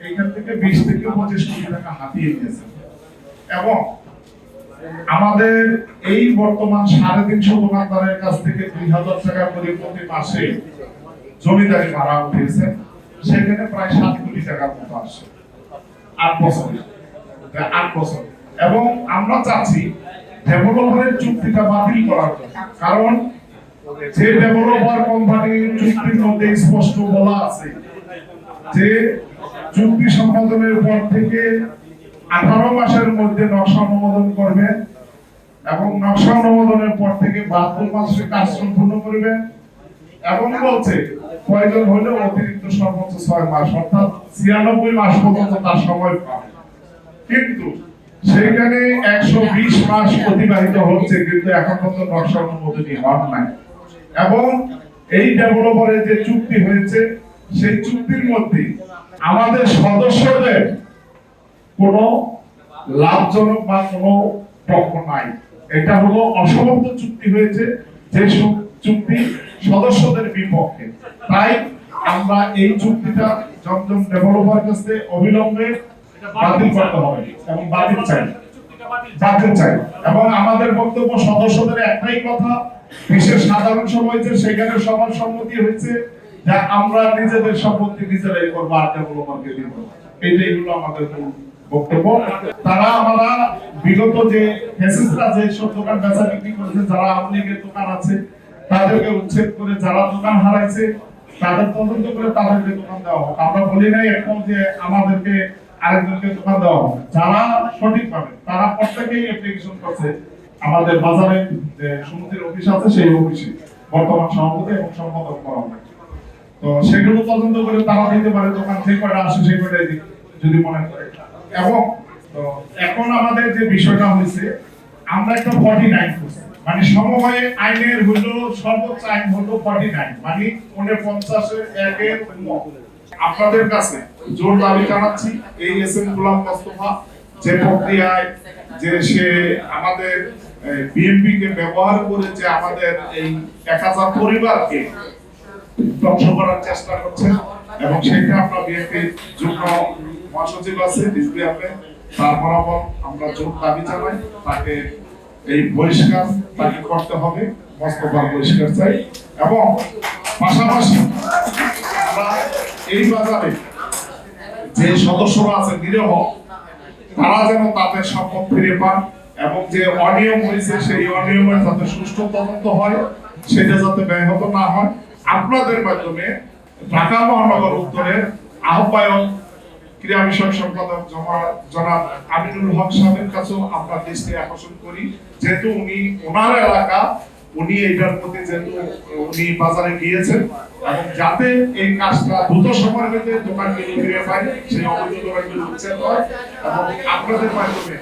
এইখান থেকে বিশ থেকে পঁচিশ কোটি টাকা হাতিয়ে নিয়েছে। এবং আমাদের এই বর্তমান সাড়ে তিনশো দোকানদারের কাছ থেকে দুই হাজার টাকা করে প্রতি মাসে জমিদারি ভাড়া উঠিয়েছে সেখানে প্রায় সাত কোটি টাকার মতো আসে। আট বছর। আট বছর। এবং আমরা চাচ্ছি ডেভেলপারের চুক্তিটা বাতিল করার জন্য। কারণ যে ডেভেলপার কোম্পানির চুক্তির মধ্যে স্পষ্ট বলা আছে যে চুক্তি সম্পাদনের পর থেকে আঠারো মাসের মধ্যে নকশা অনুমোদন করবেন এবং নকশা অনুমোদনের পর থেকে বাহাত্তর মাসে কাজ সম্পূর্ণ করবেন এবং বলছে প্রয়োজন হলে অতিরিক্ত সর্বোচ্চ ছয় মাস, অর্থাৎ ছিয়ানব্বই মাস পর্যন্ত তার সময় পাবে। কিন্তু সেখানে একশো বিশ মাস অতিবাহিত হচ্ছে, কিন্তু এখন পর্যন্ত নকশা অনুমোদনই হন নাই। এবং এই ডেভেলপারের যে চুক্তি হয়েছে, সেই চুক্তির মধ্যে আমাদের সদস্যদের কোনো লাভজনক বা কোনো পক্ষ নাই। এটা হলো অসমাপ্ত চুক্তি হয়েছে, যে চুক্তি সদস্যদের বিপক্ষে। তাই আমরা এই চুক্তিটা জমজম ডেভেলপার কাছে অবিলম্বে বাতিল করতে হবে এবং বাতিল চাই। বাতিল চাই। এবং আমাদের বক্তব্য সদস্যদের একটাই কথা বিশেষ সাধারণ সভা হয়েছে সেখানে সবার সম্মতি হয়েছে যে আমরা নিজেদের সম্পত্তি নিজেরাই করব আর ডেভেলপারকে দিব এইটাই হলো আমাদের বক্তব্য। তারা আমরা বিগত যে যে সব দোকান বেচা বিক্রি করেছে, যারা দোকান আছে, তাদেরকে উচ্ছেদ করে যারা দোকান হারাইছে, তাদের তদন্ত করে তাদেরকে দোকান দেওয়া হোক। আমরা বলি নাই এখন যে আমাদেরকে আরেকজনকে দোকান দেওয়া হোক। যারা সঠিক পাবে, তারা প্রত্যেকেই অ্যাপ্লিকেশন করছে। আমাদের বাজারে যে সমিতির অফিস আছে, সেই অফিসে বর্তমান সভাপতি এবং সম্পাদক করা হবে তো সেগুলো তদন্ত করে তারা দিতে পারে, দোকান যে কয়টা আসে সেই কয়টাই দিক, যদি মনে করে। এবং, তো এখন আমাদের যে বিষয়টা হয়েছে, আমরা একটা ফর্টি নাইন মানে সমবায় আইনের হলো, সর্বোচ্চ আইন হলো ফর্টি নাইন মানে পনেরো পঞ্চাশের একের আপনাদের কাছে জোর দাবি জানাচ্ছি, এই এস এম গোলাম মোস্তফা যে প্রক্রিয়ায় যে সে আমাদের বিএনপি কে ব্যবহার করে যে আমাদের এই এক হাজার পরিবারকে ধ্বংস করার চেষ্টা করছেন এবং সেটা আমরা বিএনপির মহাসচিব আছে আহমেদ তার বরাবর আমরা জোর দাবি জানাই, তাকে এই বহিষ্কার তাকে করতে হবে বহিষ্কার চাই। এবং পাশাপাশি আমরা এই বাজারে যে সদস্যরা আছে নিরহ, তারা যেন তাদের সম্পদ ফিরে পান এবং যে অনিয়ম হয়েছে, সেই অনিয়মের যাতে সুষ্ঠু তদন্ত হয়, সেটা যাতে ব্যাহত না হয়। আপনাদের মাধ্যমে ঢাকা মহানগর উত্তরের আহ্বায়ক ক্রীড়া বিষয়ক সম্পাদক জনাব আমিনুল হক সাহেবের কাছেও আমরা দৃষ্টি আকর্ষণ করি। যেহেতু উনি ওনার এলাকা, উনি এইটার প্রতি যেহেতু উনি বাজারে গিয়েছেন এবং যাতে এই কাজটা দ্রুত সময়ের মধ্যে দোকানগুলো ফিরে পায়, সেই অবৈধ দোকানগুলো উচ্ছেদ হয় এবং আপনাদের মাধ্যমে